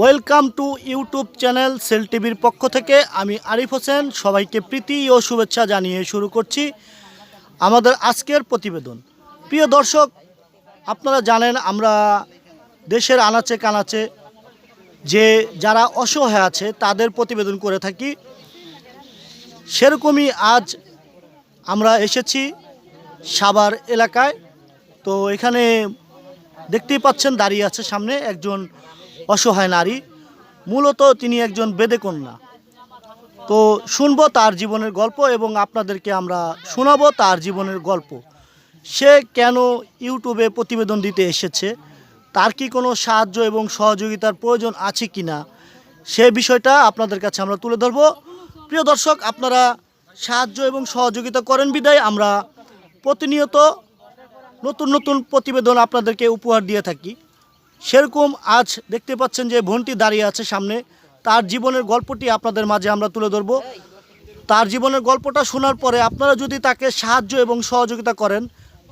Welcome to YouTube channel cell টিভির পক্ষ থেকে আমি আরিফ হোসেন, সবাইকে প্রীতি ও শুভেচ্ছা জানিয়ে শুরু করছি আমাদের আজকের প্রতিবেদন। প্রিয় দর্শক, আপনারা জানেন আমরা দেশের আনাচে কানাচে যে যারা অসহায় আছে, তাদের প্রতিবেদন করে থাকি। সেরকমই আজ আমরা এসেছি সাভার এলাকায়। তো এখানে দেখতেই পাচ্ছেন, দাঁড়িয়ে আছে সামনে একজন অসহায় নারী, মূলত তিনি একজন বেদেকন্যা তো শুনব তার জীবনের গল্প এবং আপনাদেরকে আমরা শোনাবো তার জীবনের গল্প। সে কেন ইউটিউবে প্রতিবেদন দিতে এসেছে? তার কি কোনো সাহায্য এবং সহযোগিতার প্রয়োজন আছে কি না সে বিষয়টা আপনাদের কাছে আমরা তুলে ধরবো। প্রিয় দর্শক, আপনারা সাহায্য এবং সহযোগিতা করেন বিদায়। আমরা প্রতিনিয়ত নতুন নতুন প্রতিবেদন আপনাদেরকে উপহার দিয়ে থাকি। সেরকম আজ দেখতে পাচ্ছেন যে বোনটি দাঁড়িয়ে আছে সামনে। তার জীবনের গল্পটি আপনাদের মাঝে আমরা তুলে ধরব। তার জীবনের গল্পটা শোনার পরে আপনারা যদি তাকে সাহায্য এবং সহযোগিতা করেন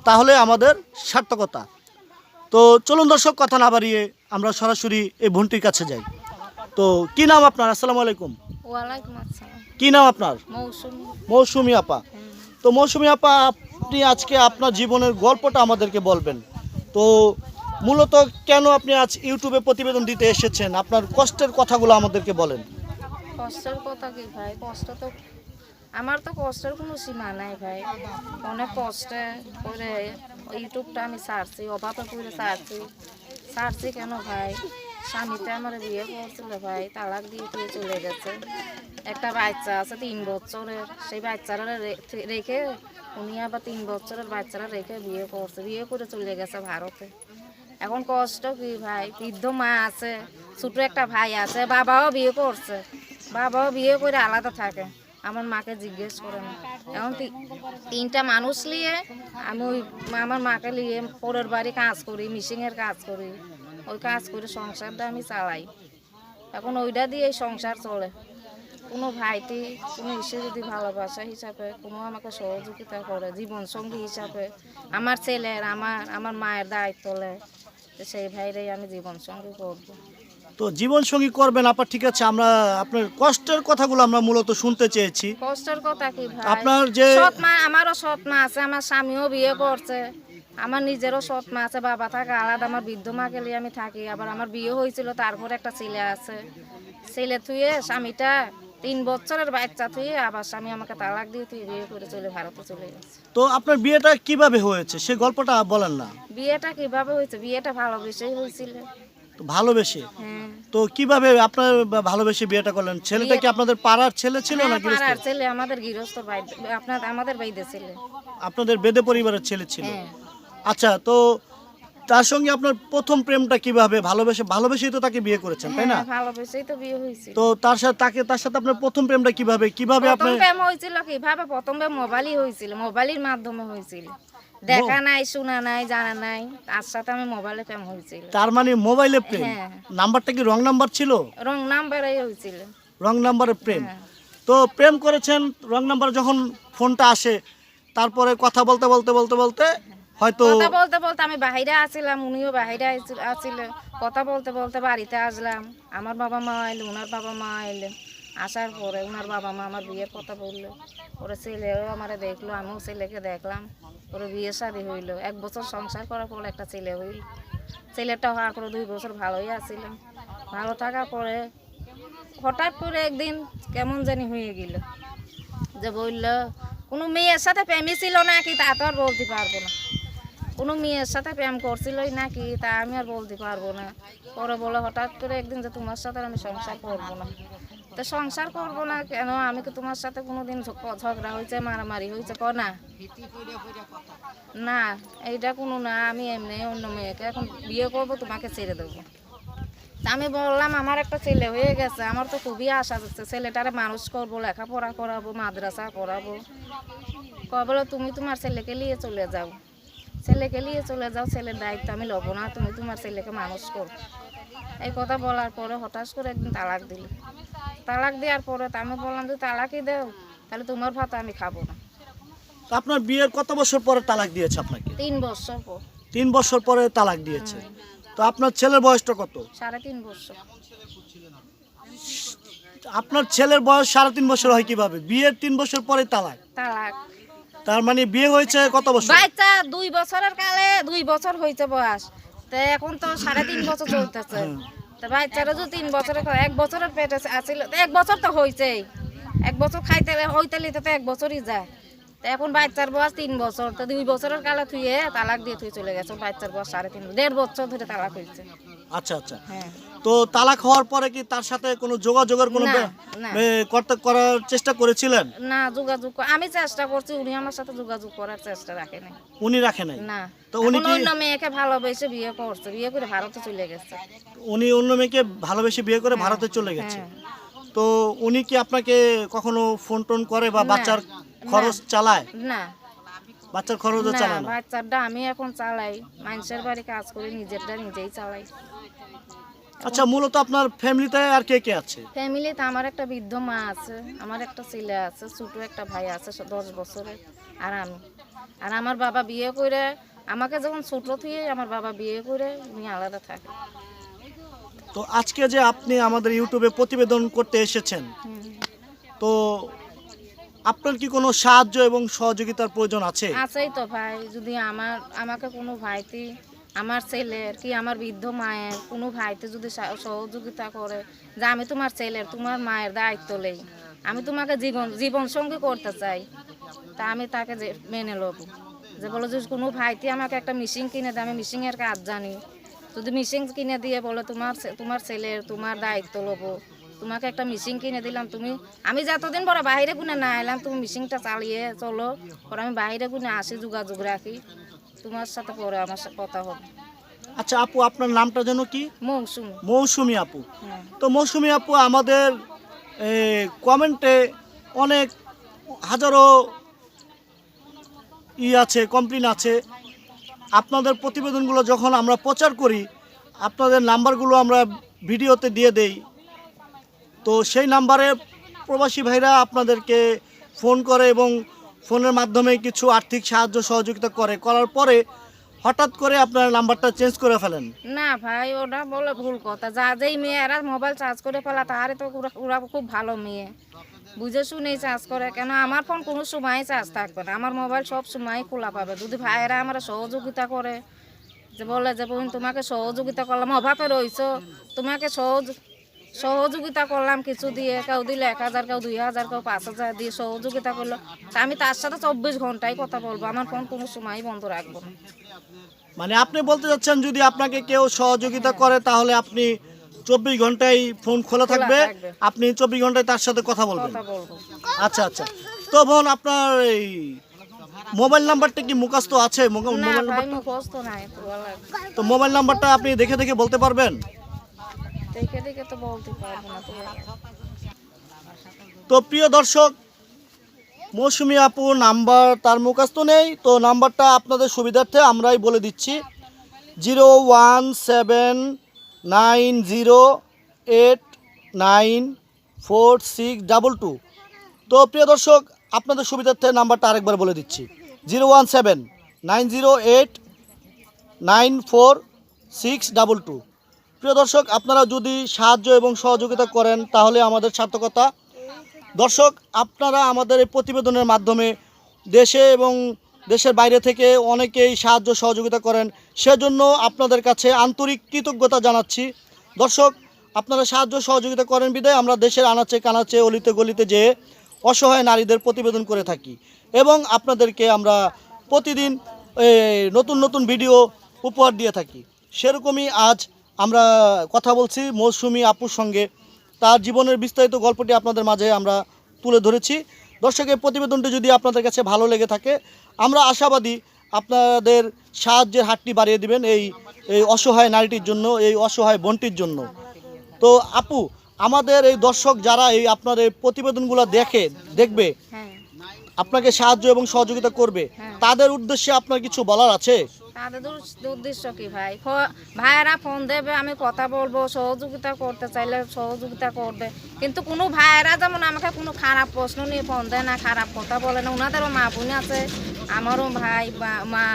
তাহলে আমাদের সার্থকতা। তো চলুন দর্শক কথা না বাড়িয়ে আমরা সরাসরি এই বোনটির কাছে যাই। তো কি নাম আপনার? আসসালামু আলাইকুম। কি নাম আপনার? মৌসুমি। মৌসুমি আপা। তো মৌসুমি আপা আপনি আজকে আপনার জীবনের গল্পটা আমাদেরকে বলবেন। তো মূলত কেন আপনি আজ ইউটিউবে প্রতিবেদন দিতে এসেছেন? আপনার কষ্টের কথাগুলো আমাদেরকে বলেন। কষ্টের কথা কি ভাই? কষ্ট তো আমার তো কষ্টের কোনো সীমা নাই ভাই। অনেক কষ্টে করে ইউটিউবটা আমি সারছি অভাবে করে সারছি। সারছি কেন ভাই? স্বামীতে আমার বিয়ে করছিল ভাই, তালাক দিয়ে দিয়ে চলে গেছে। একটা বাচ্চা আছে তিন বছরের, সেই বাচ্চারা রেখে উনি আবার তিন বছরের বাচ্চারা রেখে বিয়ে করছে। বিয়ে করে চলে গেছে ভারতে। এখন কষ্ট কি ভাই? বৃদ্ধ মা আছে, ছোট একটা ভাই আছে, বাবাও বিয়ে করছে। বাবাও বিয়ে করে আলাদা থাকে। আমার মাকে জিজ্ঞেস করে না। এখন তিনটা মানুষ নিয়ে আমি ওই আমার মাকে নিয়ে পরের বাড়ি কাজ করি, মিশিংয়ের কাজ করি। ওই কাজ করে সংসারটা আমি চালাই। এখন ওইটা দিয়ে সংসার চলে। কোনো ভাইটি, কোনো এসে যদি ভালোবাসা হিসাবে, কোনো আমাকে সহযোগিতা করে, জীবনসঙ্গী হিসাবে, আমার ছেলের, আমার আমার মায়ের দায়িত্ব নেয়। তো সেই ভাইরাই আমি জীবনসঙ্গী করব। তো জীবনসঙ্গী করবেন আপা ঠিক আছে আমরা আপনার কষ্টের কথাগুলো আমরা মূলত শুনতে চেয়েছি। কষ্টের কথা কি ভাই? আপনার যে সৎ মা আমারও সৎ মা আছে আমার স্বামীও বিয়ে করছে। আমার নিজেরও সৎ মা আছে বাবা থাকে আলাদা আমার বৃদ্ধ মাকে নিয়ে আমি থাকি। আবার আমার বিয়ে হয়েছিল তারপরে একটা ছেলে আছে। ছেলে থুয়ে স্বামীটা তিন বছরের বাচ্চা থুয়ে আবার স্বামী আমাকে তালাক দিয়ে তুই বিয়ে করে চলে ভারতে চলে গেছে তো আপনার বিয়েটা কীভাবে হয়েছে? সে গল্পটা বলেন না। বিয়েটা কীভাবে হয়েছে? বিয়েটা ভালোবেসেই হয়েছিল। তো ভালোবেসে? হ্যাঁ। তো কীভাবে আপনার ভালোবেসে বিয়েটা করলেন? ছেলেটা কি আপনাদের পাড়ার ছেলে ছিল না হ্যাঁ, গৃহস্থ? পাড়ার ছেলে আমাদের গৃহস্থ ভাই আপনার আমাদের বাইদে ছেলে। আপনাদের বেদে পরিবারের ছেলে ছিল? হ্যাঁ। আচ্ছা তো তার সঙ্গে আপনার প্রথম প্রেমটা কীভাবে? ভালোবেসে ভালোবেসেই তো তাকে বিয়ে করেছেন তাই না? হ্যাঁ, ভালোবেসেই তো বিয়ে হয়েছিল তো তার সাথে তাকে তার সাথে আপনার প্রথম প্রেমটা কীভাবে? কীভাবে প্রথম প্রেম হয়েছিল কীভাবে প্রথম প্রেম মোবাইলই হয়েছিল মোবাইলের মাধ্যমে হয়েছিল। দেখা নাই শোনা নাই জানা নাই তার সাথে আমি মোবাইলে প্রেম হয়েছিল। তার মানে মোবাইলে প্রেম? হ্যাঁ। নাম্বারটা কি রং নাম্বার ছিল? রং নাম্বারেই হয়েছিল। রং নাম্বারের প্রেম। হ্যাঁ। তো প্রেম করেছেন রং নাম্বার যখন ফোনটা আসে তারপরে কথা বলতে বলতে বলতে বলতে হয়তো কথা বলতে বলতে আমি বাহিরে আসছিলাম উনিও বাহিরে আসছিল কথা বলতে বলতে বাড়িতে আসলাম। আমার বাবা মা এলো ওনার বাবা মা এলো। আসার পরে ওনার বাবা মা আমার বিয়ের কথা বলল। ওরা ছেলেও আমার দেখল, আমিও ছেলেকে দেখলাম। ওরা বিয়ে শাদি হইল। এক বছর সংসার করার পর একটা ছেলে হইল। ছেলেটা হওয়ার পরে দুই বছর ভালোই আছিল ভালো থাকার পরে হঠাৎ করে একদিন কেমন জানি হয়ে গেল। যে বলল, কোনো মেয়ের সাথে প্রেমই ছিল নাকি তা তো আর বলতে পারব না। কোনো মেয়ের সাথে প্রেম করছিলই নাকি, তা আমি আর বলতে পারব না। পরে বলে হঠাৎ করে একদিন যে তোমার সাথে আমি সংসার করব না। তো সংসার করব না কেন? আমি কি তোমার সাথে কোনোদিন ঝগ- ঝগড়া হয়েছে, মারামারি হয়েছে? ক না। না, এইটা কোনো না, আমি এমনি অন্য মেয়েকে এখন বিয়ে করব, তোমাকে ছেড়ে দেবো। আমি বললাম, আমার একটা ছেলে হয়ে গেছে, আমার তো খুবই আশা যাচ্ছে ছেলেটারে মানুষ করব, লেখাপড়া করাবো, মাদ্রাসা করাবো। কয় বলে, তুমি তোমার ছেলেকে নিয়ে চলে যাও। ছেলেকে নিয়ে চলে যাও ছেলের দায়িত্ব আমি লব না তুমি তোমার ছেলেকে মানুষ কর। এই কথা বলার পরে হঠাৎ করে একদিন তালাক দিল। তালাক দেওয়ার পরে তা আমি বললাম যে তালাকই দেও তাহলে তোমার ভাত আমি খাব না। তো আপনার বিয়ের কত বছর পরে তালাক দিয়েছে আপনাকে? তিন বছর পর। তিন বছর পরে তালাক দিয়েছে। তো আপনার ছেলের বয়সটা কত? সাড়ে তিন বছর। আপনার ছেলের বয়স সাড়ে তিন বছর হয় কীভাবে? বিয়ের তিন বছর পরে তালাক? তালাক। তার মানে বিয়ে হয়েছে কত বছর? বাচ্চা দুই বছরের কালে দুই বছর হয়েছে বয়স। তো এখন তো সাড়ে তিন বছর চলতেছে। তো বাচ্চারা যদি তিন বছরের করে- এক বছরের পেটে আছিল। তো এক বছর তো হয়েছেই। এক বছর খাইতে হইতে লিতে তো এক বছরই যায়। তো এখন বাচ্চার বয়স তিন বছর। তো দুই বছরের কালে থুয়ে তালাক দিয়ে থুয়ে চলে গেছে। বাচ্চার বয়স সাড়ে তিন দেড় বছর ধরে তালাক হয়েছে। আচ্ছা আচ্ছা। হ্যাঁ। তো তালাক হওয়ার পরে কি তার সাথে কোনো যোগাযোগের কোনো না, না। এ, করতে করার চেষ্টা করেছিলেন? না যোগাযোগ ক- আমি চেষ্টা করছি উনি আমার সাথে যোগাযোগ করার চেষ্টা রাখে নাই। উনি রাখে নাই? না। তো উনি এখন কি- অন্য মেয়েকে ভালোবেসে বিয়ে করছে বিয়ে করে ভারতে চলে গেছে। উনি অন্য মেয়েকে ভালোবেসে বিয়ে করে ভারতে চলে গেছে? হ্যাঁ। তো উনি কি আপনাকে কখনো ফোন টোন করে বা না, বাচ্চার খরচ চালায়? না। বাচ্চার খরচও না চালায় না? বাচ্চাটা আমি এখন চালাই মানুষের বাড়ি কাজ করি নিজেরটা নিজেই চালাই। আচ্ছা মূলত আপনার ফ্যামিলিতে আর কে কে আছে? ফ্যামিলিতে আমার একটা বৃদ্ধ মা আছে আমার একটা ছেলে আছে ছোট একটা ভাই আছে দশ বছরের আর আমি। আর আমার বাবা বিয়ে করে আমাকে যখন ছোট থেকে আমার বাবা বিয়ে করে উনি আলাদা থাকে। তো আজকে যে আপনি আমাদের ইউটিউবে প্রতিবেদন করতে এসেছেন তো আপনার কি কোনো সাহায্য এবং সহযোগিতার প্রয়োজন আছে? আছেই তো ভাই যদি আমার আমাকে কোনো ভাইতি আমার ছেলের কি, আমার বৃদ্ধ মায়ের কোনো ভাইতে যদি সহযোগিতা করে যে আমি তোমার ছেলের, তোমার মায়ের দায়িত্ব নেই আমি তোমাকে জীবন জীবন সঙ্গী করতে চাই, তা আমি তাকে মেনে নেব যে বলো যে কোনো ভাইতি আমাকে একটা মেশিন কিনে দেয়, আমি মেশিনের কাজ জানি। যদি মেশিন কিনে দিয়ে বলে তোমার তোমার ছেলের, তোমার দায়িত্ব লবো, তোমাকে একটা মেশিন কিনে দিলাম, তুমি, আমি যতদিন পরে বাইরে গুনে না এলাম, তুমি মেশিনটা চালিয়ে চলো, পরে আমি বাইরে গুনে আসি যোগাযোগ রাখি। তোমার সাথে পরে আমার সাথে কথা হবে। আচ্ছা আপু আপনার নামটা যেন কি? মৌসুমি। মৌসুমী আপু। হ্যাঁ। তো মৌসুমী আপু আমাদের কমেন্টে অনেক হাজারো ই আছে কমপ্লেন আছে। আপনাদের প্রতিবেদনগুলো যখন আমরা প্রচার করি আপনাদের নাম্বারগুলো আমরা ভিডিওতে দিয়ে দেই। তো সেই নাম্বারে প্রবাসী ভাইরা আপনাদেরকে ফোন করে এবং ফোনের মাধ্যমে কিছু আর্থিক সাহায্য, সহযোগিতা করে, করার পরে হঠাৎ করে আপনার নাম্বারটা চেঞ্জ করে ফেলেন। না ভাই, ওটা বলে ভুল কথা। যা যেই মেয়েরা মোবাইল চার্জ করে ফেলা তাহারে তো ওরা- খুব ভালো মেয়ে। বুঝে শুনেই চার্জ করে, কেন আমার ফোন কোনো সময় চার্জ থাকবে না। আমার মোবাইল সব সময় খোলা পাবে। যদি ভাইয়েরা আমার সহযোগিতা করে, যে বলে যে, বোন, তোমাকে সহযোগিতা করলাম, অভাবে রয়েছো। তোমাকে সহজ সহযোগিতা করলাম কিছু দিয়ে কেউ দিলে এক হাজার কেউ দুই হাজার কেউ পাঁচ হাজার দিয়ে সহযোগিতা করল। তা আমি তার সাথে চব্বিশ ঘন্টায় কথা বলব আমার ফোন কোনো সময় বন্ধ রাখব না। মানে আপনি বলতে চাচ্ছেন যদি আপনাকে কেউ সহযোগিতা করে তাহলে আপনি চব্বিশ ঘন্টায় ফোন খোলা থাকবে। আপনি চব্বিশ ঘন্টায় তার সাথে কথা বলবেন। আচ্ছা আচ্ছা। তো বোন আপনার এই মোবাইল নাম্বারটা কি মুখস্থ আছে? মোবাইল নাম্বার তো মোবাইল নাম্বারটা আপনি দেখে দেখে বলতে পারবেন? তো তো প্রিয় দর্শক, মৌসুমি আপু নাম্বার তার মুখস্থ নেই, তো নাম্বারটা আপনাদের সুবিধার্থে আমরাই বলে দিচ্ছি। Zero one seven nine zero eight nine four six double two. তো প্রিয় দর্শক, আপনাদের সুবিধার্থে নাম্বারটা আরেকবার বলে দিচ্ছি। Zero one seven nine zero eight nine four six double two. প্রিয় দর্শক, আপনারা যদি সাহায্য এবং সহযোগিতা করেন, তাহলে আমাদের সার্থকতা। দর্শক, আপনারা আমাদের এই প্রতিবেদনের মাধ্যমে দেশে এবং দেশের বাইরে থেকে অনেকেই সাহায্য, সহযোগিতা করেন। সেজন্য আপনাদের কাছে আন্তরিক কৃতজ্ঞতা জানাচ্ছি। দর্শক, আপনারা সাহায্য, সহযোগিতা করেন বিদায়। আমরা দেশের আনাচে কানাচে, অলিতে গলিতে যেয়ে অসহায় নারীদের প্রতিবেদন করে থাকি। এবং আপনাদেরকে আমরা প্রতিদিন নতুন নতুন ভিডিও উপহার দিয়ে থাকি। সেরকমই আজ আমরা কথা বলছি মৌসুমি আপুর সঙ্গে। তার জীবনের বিস্তারিত গল্পটি আপনাদের মাঝে আমরা তুলে ধরেছি। দর্শকের প্রতিবেদনটি যদি আপনাদের কাছে ভালো লেগে থাকে আমরা আশাবাদী আপনাদের সাহায্যের হাতটি বাড়িয়ে দিবেন এই এই অসহায় নারীটির জন্য এই অসহায় বোনটির জন্য। তো আপু আমাদের এই দর্শক যারা এই আপনার এই প্রতিবেদনগুলো দেখে দেখবে হ্যাঁ। আপনাকে সাহায্য এবং সহযোগিতা করবে হ্যাঁ। তাদের উদ্দেশ্যে আপনার কিছু বলার আছে? তাদের উদ্দেশ্য কি ভাই? ভাইয়েরা ফোন দেবে, আমি কথা বলব, সহযোগিতা করতে চাইলে সহযোগিতা করবে। কিন্তু কোনো ভাইয়েরা যেমন আমাকে কোনো খারাপ প্রশ্ন নিয়ে ফোন দেয় না, খারাপ কথা বলে না, ওনাদেরও মা বোন আছে, আমারও ভাই মা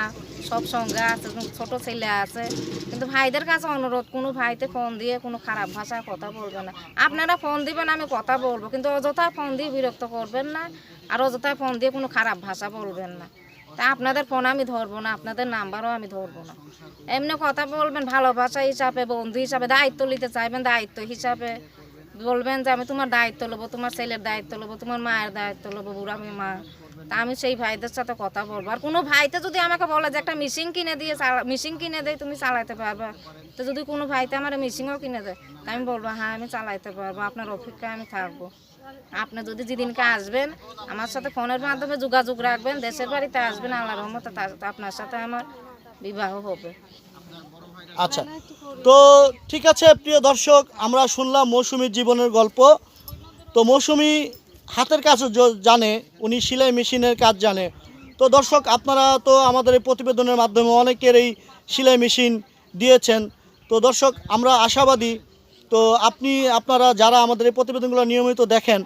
সব সঙ্গে আছে ছোট ছেলে আছে। কিন্তু ভাইদের কাছে অনুরোধ, কোনো ভাইতে ফোন দিয়ে কোনো খারাপ ভাষায় কথা বলবে না। আপনারা ফোন দিবেন, আমি কথা বলব, কিন্তু অযথা ফোন দিয়ে বিরক্ত করবেন না, আর অযথা ফোন দিয়ে কোনো খারাপ ভাষা বলবেন না। তা আপনাদের ফোন আমি ধরবো না, আপনাদের নাম্বারও আমি ধরবো না। এমনি কথা বলবেন, ভালোবাসা হিসাবে, বন্ধু হিসাবে, দায়িত্ব নিতে চাইবেন দায়িত্ব হিসাবে। বলবেন যে আমি তোমার দায়িত্ব নেব তোমার ছেলের দায়িত্ব নেব তোমার মায়ের দায়িত্ব নেব বুড়া মা। তা আমি সেই ভাইদের সাথে কথা বলব। আর কোনো ভাইতে যদি আমাকে বলে যে একটা মেশিন কিনে দিয়ে মেশিন কিনে দেয় তুমি চালাইতে পারবা। তো যদি কোনো ভাইতে আমার মেশিনও কিনে দেয়, তা আমি বলব হ্যাঁ আমি চালাইতে পারব, আপনার অপেক্ষায় আমি থাকব। আপনি যদি যেদিনকে আসবেন, আমার সাথে ফোনের মাধ্যমে যোগাযোগ রাখবেন, দেশের বাড়িতে আসবেন, আল্লাহ রহমতে আপনার সাথে আমার বিবাহ হবে। আচ্ছা তো ঠিক আছে প্রিয় দর্শক, আমরা শুনলাম মৌসুমীর জীবনের গল্প। তো মৌসুমি হাতের কাজ জানে, উনি সেলাই মেশিনের কাজ জানে। তো দর্শক, আপনারা তো আমাদের এই প্রতিবেদনের মাধ্যমে অনেকের এই সেলাই মেশিন দিয়েছেন। তো দর্শক, আমরা আশাবাদী তো আপনি, আপনারা যারা আমাদের এই প্রতিবেদনগুলো নিয়মিত দেখেন,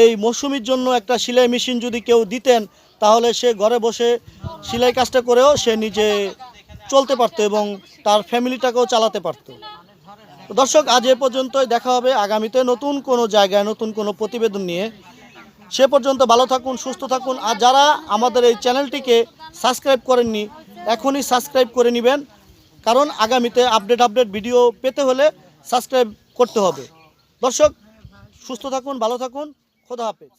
এই মৌসুমির জন্য একটা সেলাই মেশিন যদি কেউ দিতেন, তাহলে সে ঘরে বসে সেলাই কাজটা করেও সে নিজে চলতে পারতো এবং তার ফ্যামিলিটাকেও চালাতে পারতো। দর্শক, আজ এ পর্যন্তই দেখা হবে আগামীতে নতুন কোনো জায়গায়, নতুন কোনো প্রতিবেদন নিয়ে। সে পর্যন্ত ভালো থাকুন, সুস্থ থাকুন। আর যারা আমাদের এই চ্যানেলটিকে সাবস্ক্রাইব করেননি, এখনই সাবস্ক্রাইব করে নেবেন, কারণ আগামীতে আপডেট আপডেট ভিডিও পেতে হলে সাবস্ক্রাইব করতে হবে। দর্শক সুস্থ থাকুন ভালো থাকুন খোদা হাফেজ।